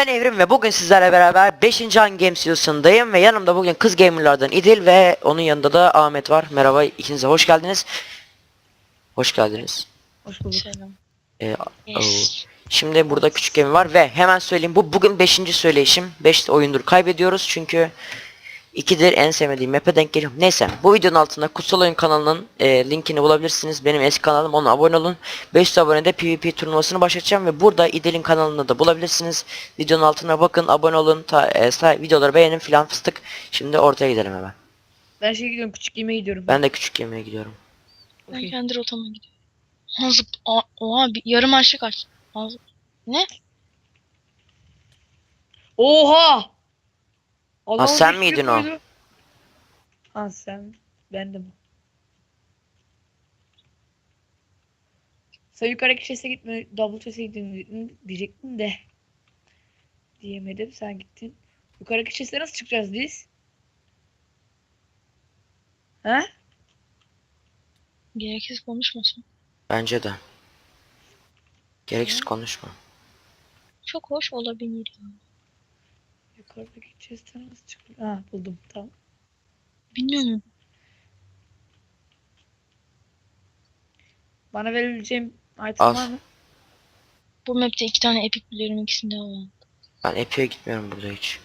Ben Evrim ve bugün sizlerle beraber 5. Hunger Games videosundayım ve yanımda bugün kız gamerlardan İdil ve onun yanında da Ahmet var. Merhaba ikinize hoş geldiniz. Hoş geldiniz. Hoş bulduk. Ee, Yes. Şimdi burada küçük gemi var ve hemen söyleyeyim bu bugün 5. söyleyişim. 5 oyundur kaybediyoruz çünkü ikidir en sevmediğim map'e denk geliyorum. Neyse bu videonun altında Kutsal Oyun kanalının e, linkini bulabilirsiniz. Benim eski kanalım ona abone olun. 500 abonede PvP turnuvasını başlatacağım ve burada İdil'in kanalını da bulabilirsiniz. Videonun altına bakın abone olun. Ta, e, videoları beğenin filan fıstık. Şimdi ortaya gidelim hemen. Ben şey gidiyorum küçük yemeğe gidiyorum. Ben de küçük gemiye gidiyorum. Ben kendi rotama gidiyorum. Ha, zıp. Aa, Oha bir yarım aşık aç. Ne? Oha! Allah'ım sen bir miydin o? koydu. Ha sen. Ben de bu. Sen yukarıdaki chest'e gitme. Double chest'e gittin diyecektim de. Diyemedim. Sen gittin. Yukarıdaki chest'e nasıl çıkacağız biz? He? Gereksiz konuşmasın. Bence de. Gereksiz konuşma. Çok hoş olabilir ya. Yukarıdaki chest'e nasıl çıkacağız? Ha buldum. Tamam. Bilmiyorum. Bana verebileceğim item Al. var mı? Bu map'te iki tane epic biliyorum ikisinde var. Ben Epic'e gitmiyorum burada hiç.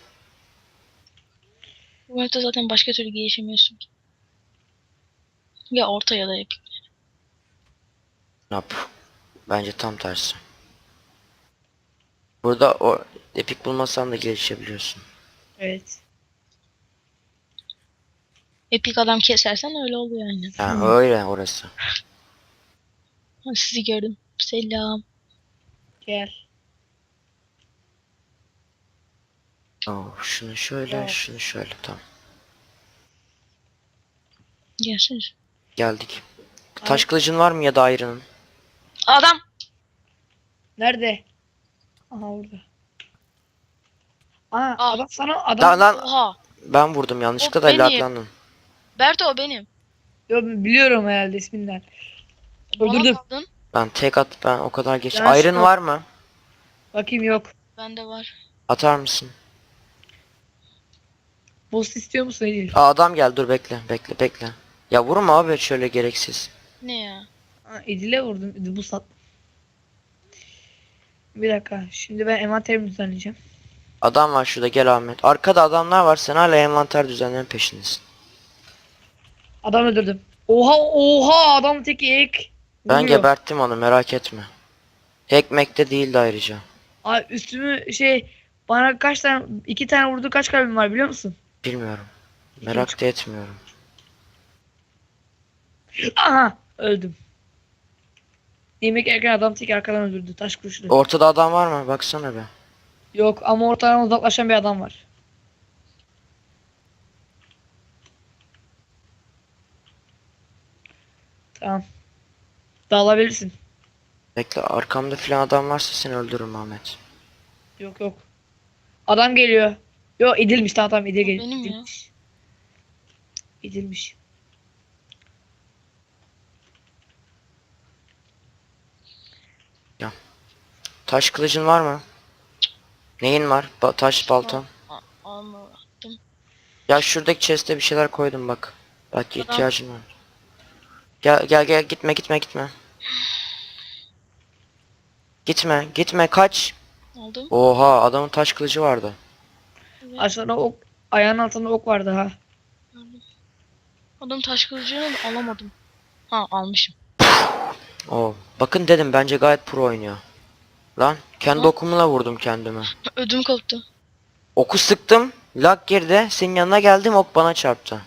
Bu map'te zaten başka türlü gelişemiyorsun ki. Ya orta ya da epic. Nap. Bence tam tersi. Burada o epik bulmasan da gelişebiliyorsun. Evet. Epic adam kesersen öyle oluyor yani. Yani öyle orası. Ha, Sizi gördüm. Selam. Gel. Oo, şunu şöyle, Evet. şunu şöyle tamam. Gelsene. Geldik. Taş kılıcın var mı ya da ayrının? Adam! Nerede? Aha orada. Aa, Aa. adam sana adam. Lan lan Oha! ben vurdum yanlışlıkla O da benim. laklandım. Berto o benim. Yo, biliyorum herhalde isminden. Bana Öldürdüm. kaldın. Ben tek at ben o kadar geç. Şu- var mı? Bakayım yok. Bende var. Atar mısın? Boost istiyor musun Edil? Aa adam geldi dur bekle bekle bekle. Ya vurma abi şöyle gereksiz. Ne ya? Ha, Edil'e vurdum. Edil boost attım. Bir dakika. Şimdi ben envanterimi düzenleyeceğim. Adam var şurada gel Ahmet. Arkada adamlar var sen hala envanter düzenlerin peşindesin. Adam öldürdüm. Oha oha adam teki ek. Ben Vuruyor. geberttim onu merak etme. Ekmekte değildi ayrıca. Aa, üstümü şey bana kaç tane iki tane vurdu kaç kalbim var biliyor musun? Bilmiyorum. Merak da etmiyorum. Aha öldüm. Yemek yerken adam tek arkadan öldürdü taş kılıçlı. Ortada adam var mı? Baksana be. Yok ama ortadan uzaklaşan bir adam var. Tamam. Dağılabilirsin. Bekle arkamda filan adam varsa seni öldürürüm Ahmet. Yok yok. Adam geliyor. Yok idilmiş tamam tamam idil O geliyor. benim ya. İdilmiş. İdilmiş. Taş kılıcın var mı? Neyin var? Ba- taş baltan. A- Alma attım. Ya şuradaki chest'e bir şeyler koydum bak. Belki Adam- ihtiyacın var. Gel gel gel gitme gitme gitme. Gitme gitme kaç. Aldım. Oha adamın taş kılıcı vardı. Evet, Aşağıda ok ayağın altında ok vardı ha. Adam taş kılıcını alamadım. Ha almışım. Oo. Bakın dedim bence gayet pro oynuyor. Lan kendi okumla vurdum kendime. Ödüm koptu. Oku sıktım. Lag girdi. Senin yanına geldim ok bana çarptı.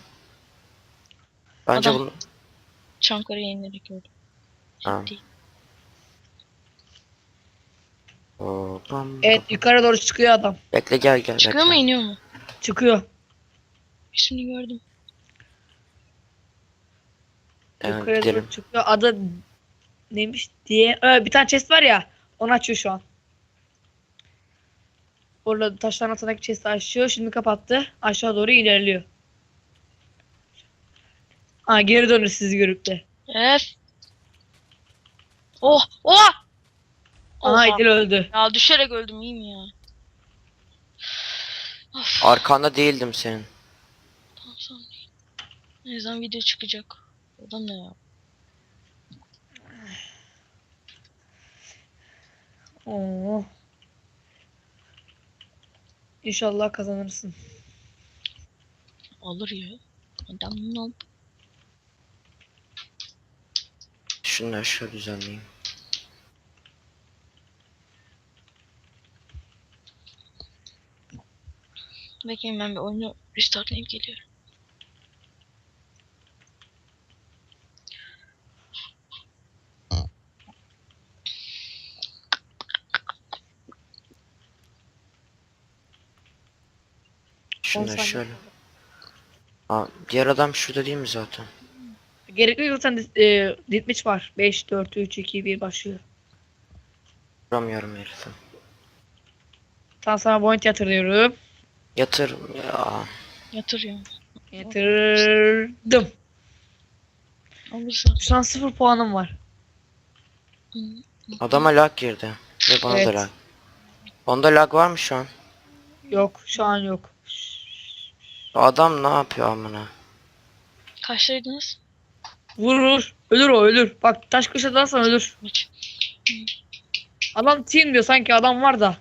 Bence Adam- bunu... Çankırı'ya inerek gördüm. Ha. Ciddi. Oo, bam, Evet yukarı doğru çıkıyor adam. Bekle gel gel. Çıkıyor mu bekle. iniyor mu? Çıkıyor. Şimdi gördüm. Evet, yukarı gidelim. doğru çıkıyor. Adı neymiş diye. Ee, bir tane chest var ya. Onu açıyor şu an. Orada taşların altındaki chest'i açıyor. Şimdi kapattı. Aşağı doğru ilerliyor. Aa geri dönür sizi görüp de. Evet. Oh! Oh! Aha Oha. İdil öldü. Ya düşerek öldüm iyi mi ya? Arkanda değildim senin. Tamam sorun değil. Ne yüzden video çıkacak. O da ne ya? Oo. İnşallah kazanırsın. Olur ya. Adam Şunları şöyle düzenleyeyim. Bekleyin ben bir oyunu restartlayıp geliyorum. Şunları saniye. şöyle. Aa, diğer adam şurada değil mi zaten? Gerekli yoksa e, ditmiş var. 5, 4, 3, 2, 1 başlıyor. Vuramıyorum herifi. Tam sana point yatırıyorum. Yatır ya. Yatır ya. Yatırdım. Olursa. Şu an 0 puanım var. Adama lag girdi. Ve bana da Evet. lag. Onda lag var mı şu an? Yok şu an yok. Adam ne yapıyor amına? Kaçtaydınız? Vur vur. Ölür o ölür. Bak taş kış atarsan ölür. Adam team diyor sanki adam var da.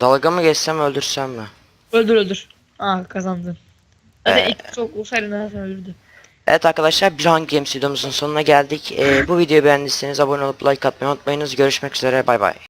Dalga mı geçsem öldürsem mi? Öldür öldür. Aa kazandın. Zaten Ee. ilk çok olsaydı zaten öldürdü. Evet arkadaşlar bir Hunger Games videomuzun sonuna geldik. Ee, bu videoyu beğendiyseniz abone olup like atmayı unutmayınız. Görüşmek üzere bay bay.